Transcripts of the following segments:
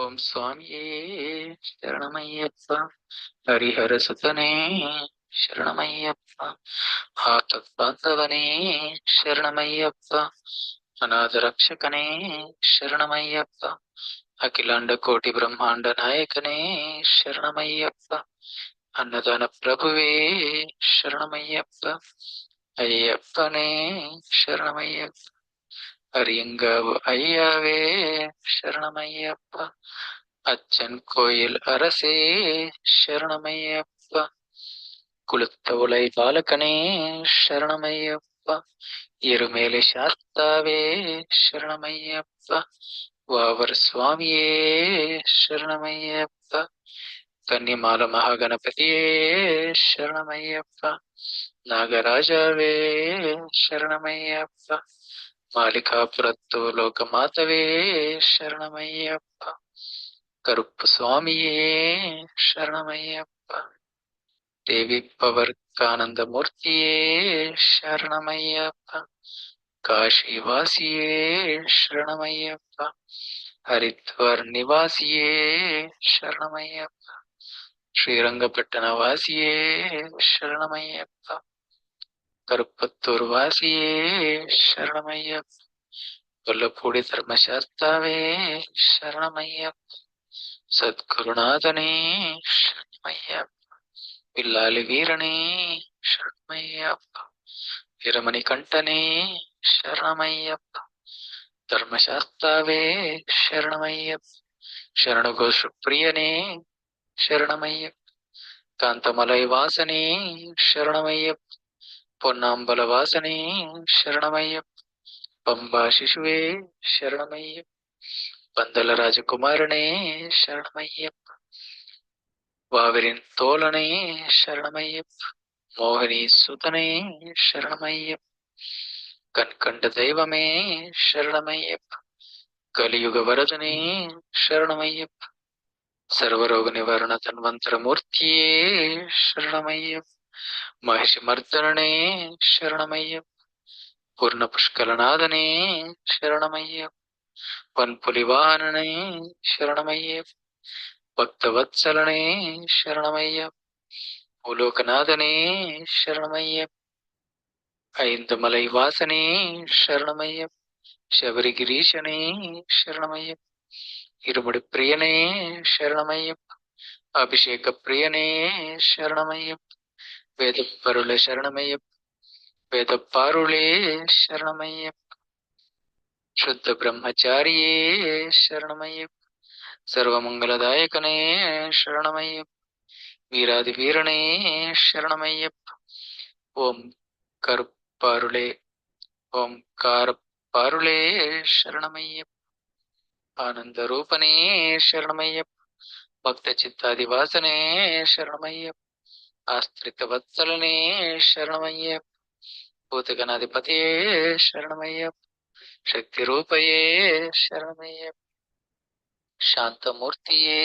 ஓம் சுவாமியே சரணமையப்பா. ஹரிஹர சுதனே சரணமையப்பா. ஆத்த பாந்தவனே சரணமையப்பா. அநாத ரக்ஷகனே சரணமையப்பா. அகிலாண்ட கோட்டி பிரம்மாண்ட நாயகனே சரணமையப்பா. அன்னதான பிரபுவே சரணமையப்பா. ஐயப்பனே சரணமையப்பா. அரியங்காவு ஐயாவே சரணமையப்பா. அச்சன் கோயில் அரசே சரணமையப்பா. குளுத்த உலை பாலகனே சரணமையப்பா. இருமேலை சாஸ்தாவே சரணமையப்பா. வாவர் சுவாமியே சரணமையப்பா. கன்னிமால மகாகணபதியே சரணமையப்பா. நாகராஜாவே சரணமையப்பா. மாலிகாபுரத்து லோகமாதவே சரணமையப்பா கருப்பு சுவாமியே சரணமையப்பா தேவி பவர்க்கானந்த மூர்த்தியே சரணமையப்பா காஷி வாசியே சரணமையப்பா ஹரித்வார் நிவாசியே சரணமையப்பா ஸ்ரீரங்கப்பட்டண வாசியே சரணமையப்பா கருப்பத்தூர் வாசியே சரணமையப்பா கொல்லப்பூடி தர்மசாஸ்தாவே சரணமையப்பா சத்குருநாதனே சரணமையப்பா வில்லாலி வீரனே சரணமையப்பா வீரமணி கண்டனே சரணமையப்பா தர்மசாஸ்தாவே சரணமையப்பா ಶರಣಘೋಷ ಪ್ರಿಯನೇ ಶರಣಮಯ್ಯಪ್ಪ ಕಾಂತಮಲೈ ವಾಸನೇ ಶರಣಮಯ್ಯಪ್ಪ பொன்னாம்பல வாசனே శరణమయ్యప్ప பம்பா சிசுவே శరణమయ్యప్ప பந்தல ராஜகுமாரனே శరణమయ్యప్ప வாவரின் தோழனே శరణమయ్యప్ప மோகினி சுதனே శరణమయ్యప్ప கண்கண்ட தெய்வமே శరణమయ్యప్ప கலியுக வரதனே శరణమయ్యప్ప சர்வரோக நிவாரண தன்வந்தர மூர்த்தியே మహిషి మర్దనే శరణమయ్య. పూర్ణ పుష్కలనాథనే శరణమయ్య. పన్పులి వాహననే శరణమయ్య. భక్తవత్సలనే శరణమయ్య. భూలోకనాథనే శరణమయ్య. ఐందమలై వాసనే శరణమయ్య. శబరిగిరీశనే శరణమయ్య. ఇరుముడి ప్రియనే శరణమయ్య. అభిషేక ప్రియనే శరణమయ్యం. പ്രിയനേ ശരണമയ്യപ്പ അഭിഷേക പ്രിയനേ ശരണമയ്യപ്പ വേദപ്പരുളെ ശരണമയ്യപ്പ വേദപ്പാരുളേ ശരണമയ്യപ്പ ശുദ്ധ ബ്രഹ്മചാരിയേ ശരണമയ്യപ്പ സർവമംഗലദായകനേ ശരണമയ്യപ്പ വീരാതി വീരണേ ശരണമയ്യപ്പ ഓം കറുപ്പാരുളേ ഓം കാർ பாருளே சரணமையப் ஆனந்த ரூபனே சரணமையப் பக்த சித்தாதி வாசனே சரணமையப் ஆஸ்திரித்த வத்சலனே சரணமையப் பூதகணாதிபதியே சரணமையப் சக்தி ரூபையே சரணமையப் சாந்தமூர்த்தியே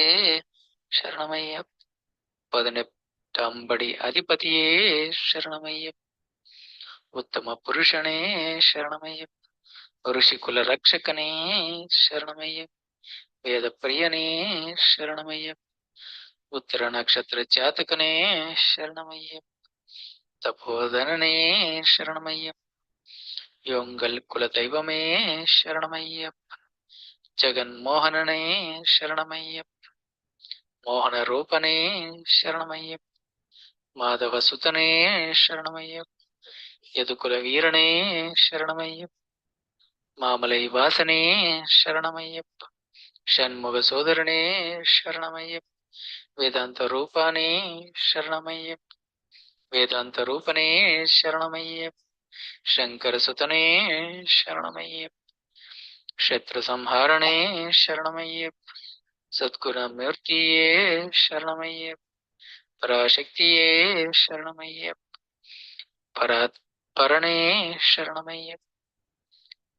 சரணமையப் பதினெட்டாம் படி அதிபதியே சரணமையப் உத்தம புருஷனே சரணமையப் ಋಷಿಕುಲ ರಕ್ಷಕನೇ ಶರಣಮಯ್ಯ ವೇದ ಪ್ರಿಯನೇ ಶರಣಮಯ್ಯ உத்திர நட்சத்திர ஜாத்தகனே சரணமையம். தபோதனனே சரணமையம். யோங்கள் குல தெய்வமே சரணமையப்பன் ஜெகன்மோகனனே சரணமையப்பன் மோகன ரூபனே சரணமையப்பன் மாதவ சுதனே சரணமையப்பன் யதுகுல வீரனே சரணமையப்பன் மாமலை வாசனே சரணமையப்பன் ஷண்முக சோதரனே சரணமையப்பன் வேதாந்த ரூபானே சரணமையப்ப வேதாந்த ரூபனே சரணமையப்ப சங்கர சுதனே சரணமையப்ப க்ஷத்ரு சம்ஹாரணே சரணமையப்ப சத்குரு மூர்த்தியே சரணமையப்ப பராசக்தியே சரணமையப்ப பராத் பரணே சரணமையப்ப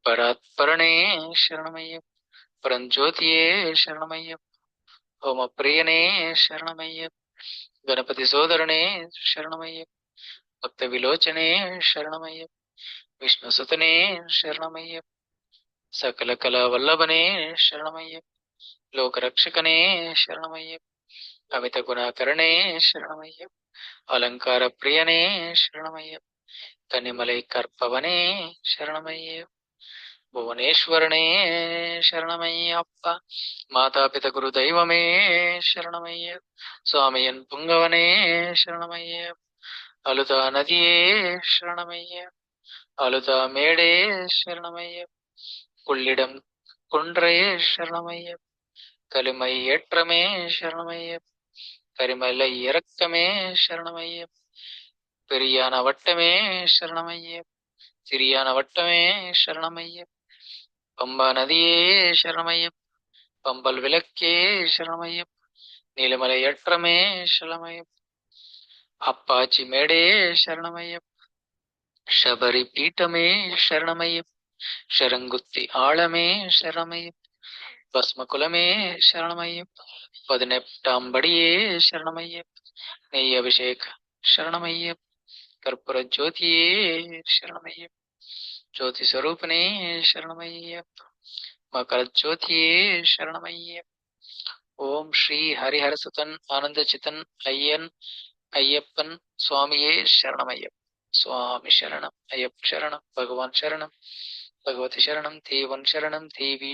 பராத்பரணே சரணமையப் பரஞ்சோதியே சரணமையப் ஹோம பிரியனே சரணமையப் கணபதி சோதரனே சரணமையப் பக்த விலோச்சனே சரணமையப் விஷ்ணு சுதனே சரணமையப் சகல கலா வல்லபனே சரணமையப் லோகரக்ஷகனே சரணமையப்ப அமித குணாகரணே சரணமையப்ப அலங்கார பிரியனே சரணமையப்ப கன்னிமலை புவனேஸ்வரனே சரணமையப்பா. மாதா பித குரு தெய்வமே சரணமைய சுவாமியன் புங்கவனே சரணமைய அழுதா நதியே சரணமைய அழுதா மேடே சரணமைய கொள்ளிடம் குன்றே சரணமைய கலிமை ஏற்றமே சரணமைய கரிமலை இறக்கமே சரணமைய பெரியான வட்டமே சரணமைய சிறியான வட்டமே சரணமையப்ப பம்பா நதியே சரணமையப் பம்பல் விளக்கே சரணமையப் நீலமலை ஏற்றமே சரணமையப் அப்பாச்சி மேடே சரணமையப் சபரி பீட்டமே சரணமையப் ஷரங்குத்தி ஆழமே சரணமையப் பஸ்மகுலமே சரணமையப் பதினெட்டாம் படியே நெய் அபிஷேக் சரணமையப் கற்பூர ஜோதியே சரணமையப் ஜோதி ஸ்வரூபனே சரணமையப்ப மகர ஜோதியே சரணமையப்ப ஓம் ஸ்ரீ ஹரிஹரசுதன் ஆனந்த சித்தன் ஐயன் ஐயப்பன் சுவாமியே சரணமையப்ப சுவாமி சரணம் ஐயப் சரணம் பகவான் சரணம் பகவதி சரணம் தேவன் சரணம் தேவி